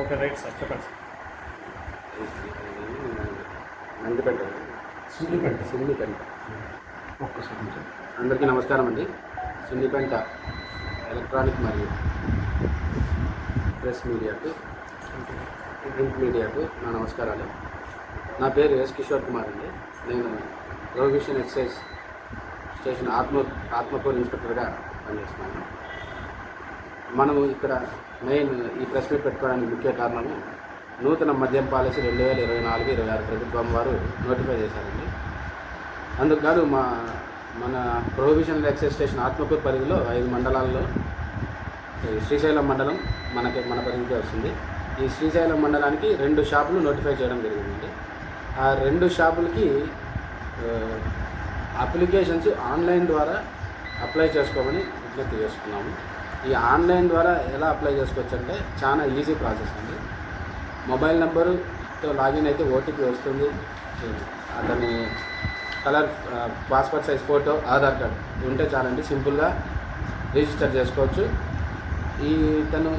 Okay right sir చెప్పండి sir. Nandipet Sunnipeta. Sunnipeta. ఒక్కసారి అందరికీ నమస్కారం అండి. సున్నిపేట ఎలక్ట్రానిక్ మరియు ప్రెస్ మీడియాకు ప్రింట్ మీడియాకు నా నమస్కారాలు. నా పేరు ఎస్ కిషోర్ కుమార్ అండి. నేను ప్రొవిషన్ ఎక్సైజ్ స్టేషన్ ఆత్మ ఆత్మకూర్ ఇన్స్పెక్టర్గా పనిచేస్తున్నాను. మనము ఇక్కడ మెయిన్ ఈ ప్రెస్ మీట్ పెట్టుకోవడానికి ముఖ్య కారణము నూతన మద్యం పాలసీ రెండు వేల ఇరవై నాలుగు ఇరవై ఆరు ప్రభుత్వం వారు నోటిఫై చేశారండి. అందుకు గాను మా మన ప్రొహిబిషన్ ఎక్సైజ్ స్టేషన్ ఆత్మకూరు పరిధిలో ఐదు మండలాల్లో శ్రీశైలం మండలం మనకి మన పరిధికి వస్తుంది. ఈ శ్రీశైలం మండలానికి రెండు షాపులు నోటిఫై చేయడం జరిగిందండి. ఆ రెండు షాపులకి అప్లికేషన్స్ ఆన్లైన్ ద్వారా అప్లై చేసుకోమని విజ్ఞప్తి చేసుకున్నాము ఈ ఆన్లైన్ ద్వారా ఎలా అప్లై చేసుకోవచ్చు అంటే చాలా ఈజీ ప్రాసెస్ అండి. మొబైల్ నెంబరుతో లాగిన్ అయితే ఓటీపీ వస్తుంది. అతని colour passport size photo Aadhaar card ఉంటే చాలండి. సింపుల్గా రిజిస్టర్ చేసుకోవచ్చు. ఈ తను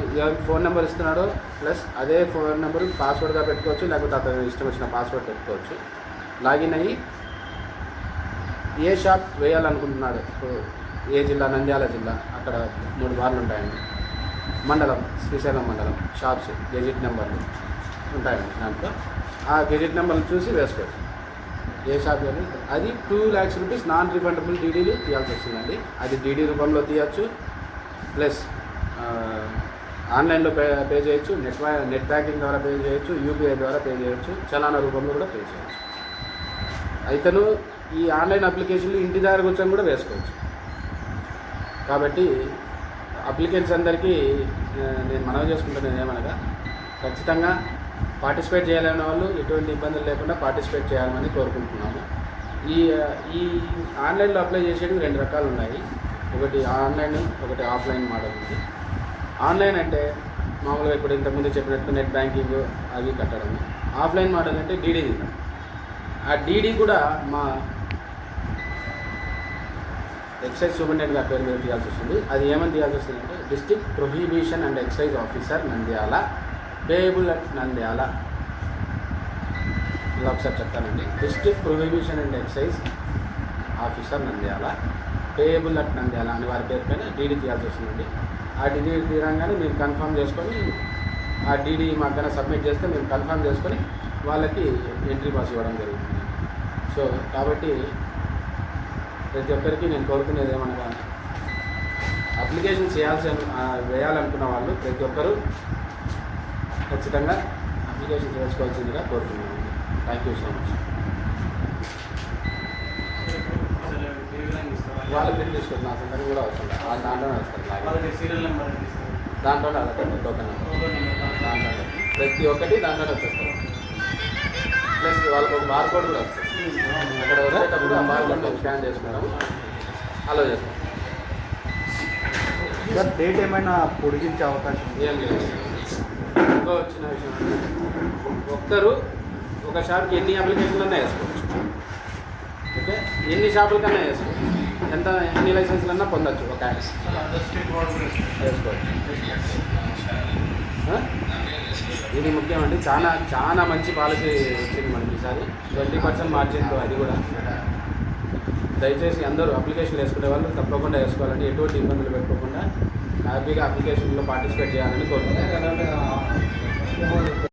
ఫోన్ నెంబర్ ఇస్తున్నాడో ప్లస్ అదే ఫోన్ నెంబర్ పాస్వర్డ్గా పెట్టుకోవచ్చు. లేకపోతే అతను ఇష్టం వచ్చిన పాస్వర్డ్ పెట్టుకోవచ్చు. లాగిన్ అయ్యి ఏ షాప్ వేయాలనుకుంటున్నాడు? ఏ జిల్లా? నంద్యాల జిల్లా. అక్కడ మూడు బార్లు ఉంటాయండి. మండలం శ్రీశైలం మండలం షాప్స్ గెజిట్ నెంబర్లు ఉంటాయండి దాంట్లో. ఆ గెజిట్ నెంబర్లు చూసి వేసుకోవచ్చు. ఏ షాప్ అది two lakhs rupees non refundable డీడీలు తీయాల్సి వస్తుందండి. అది డీడీ రూపంలో తీయచ్చు. ప్లస్ ఆన్లైన్లో పే పే చేయొచ్చు. నెట్ నెట్ బ్యాంకింగ్ ద్వారా పే చేయొచ్చు. యూపీఐ ద్వారా పే చేయొచ్చు. చలానా రూపంలో కూడా పే చేయొచ్చు. అయితేను ఈ ఆన్లైన్ అప్లికేషన్లు ఇంటి దగ్గర కూర్చొని కూడా వేసుకోవచ్చు. కాబట్టి అప్లికెంట్స్ అందరికీ నేను మనవి చేసుకుంటున్నాను ఏమనగా ఖచ్చితంగా పార్టిసిపేట్ చేయాలనే వాళ్ళు ఎటువంటి ఇబ్బందులు లేకుండా పార్టిసిపేట్ చేయాలని కోరుకుంటున్నాము. ఈ ఈ ఆన్లైన్లో అప్లై చేసేవి రెండు రకాలు ఉన్నాయి. ఒకటి ఆన్లైన్ ఒకటి ఆఫ్లైన్ మోడల్ ఉంది. ఆన్లైన్ అంటే మామూలుగా ఇప్పుడు ఇంతకుముందు చెప్పినట్టు నెట్ బ్యాంకింగ్ అవి కట్టడం ఆఫ్లైన్ మోడల్ అంటే డీడీ ఆ డీడీ కూడా మా ఎక్సైజ్ సూపరింటెండెంట్ గారి పేరు మీద తీయాల్సి వస్తుంది. అది ఏమని తీయాల్సి వస్తుంది అంటే district prohibition and excise officer Nandyal payable at Nandyal. ఇలా ఒకసారి చెప్తానండి. District prohibition and excise officer Nandyal payable at Nandyal అని వారి పేరు పైన డీడీ తీయాల్సి వస్తుందండి. ఆ డీడీ తీరంగానే మీరు కన్ఫర్మ్ చేసుకొని ఆ డీడీ మాకైనా సబ్మిట్ చేస్తే మేము కన్ఫర్మ్ చేసుకొని వాళ్ళకి ఎంట్రీ పాస్ ఇవ్వడం జరుగుతుంది. సో కాబట్టి ప్రతి ఒక్కరికి నేను కోరుకునేది ఏమనగా అప్లికేషన్ చేయాల్సి వేయాలనుకున్న వాళ్ళు ప్రతి ఒక్కరూ ఖచ్చితంగా అప్లికేషన్ చేసుకోవాల్సిందిగా కోరుతున్నాను. థ్యాంక్ యూ సో మచ్ వాళ్ళ పేరు తీసుకొచ్చిన అసలు కూడా. ఆ దాంట్లోనే సార్. దాంట్లోనే టోకెన్ దాంట్లోనే. ప్రతి ఒక్కటి దాంట్లోనే వచ్చేస్తారు ప్లస్ వాళ్ళకి ఒక బార్ కోడ్ కూడా వస్తుంది. అక్కడ వచ్చేటప్పుడు ఆ బార్ కోడ్ స్కాన్ చేసుకుంటాము. అలో చేస్తాం. సార్ డేట్ ఏమైనా పొడిగించే అవకాశం ఉంది? ఏం లేదు. ఇంకో వచ్చిన విషయం ఒక్కరు ఒక షాప్కి ఎన్ని అప్లికేషన్లన్నా వేసుకోవచ్చు. ఓకే? ఎన్ని షాపులకన్నా వేసుకోవచ్చు. ఎంత ఎన్ని లైసెన్స్లన్నా పొందొచ్చు ఒక. వేసుకోవచ్చు? ఇది ముఖ్యమండి చాలా చాలా మంచి పాలసీ వచ్చింది మనకి ఈసారి. ట్వంటీ పర్సెంట్ మార్జిన్తో అది కూడా. దయచేసి అందరూ అప్లికేషన్ వేసుకునే వాళ్ళు తప్పకుండా వేసుకోవాలండి. ఎటువంటి ఇబ్బందులు పెట్టుకోకుండా హ్యాపీగా అప్లికేషన్లో పార్టిసిపేట్ చేయాలని కోరుకుంటున్నాను.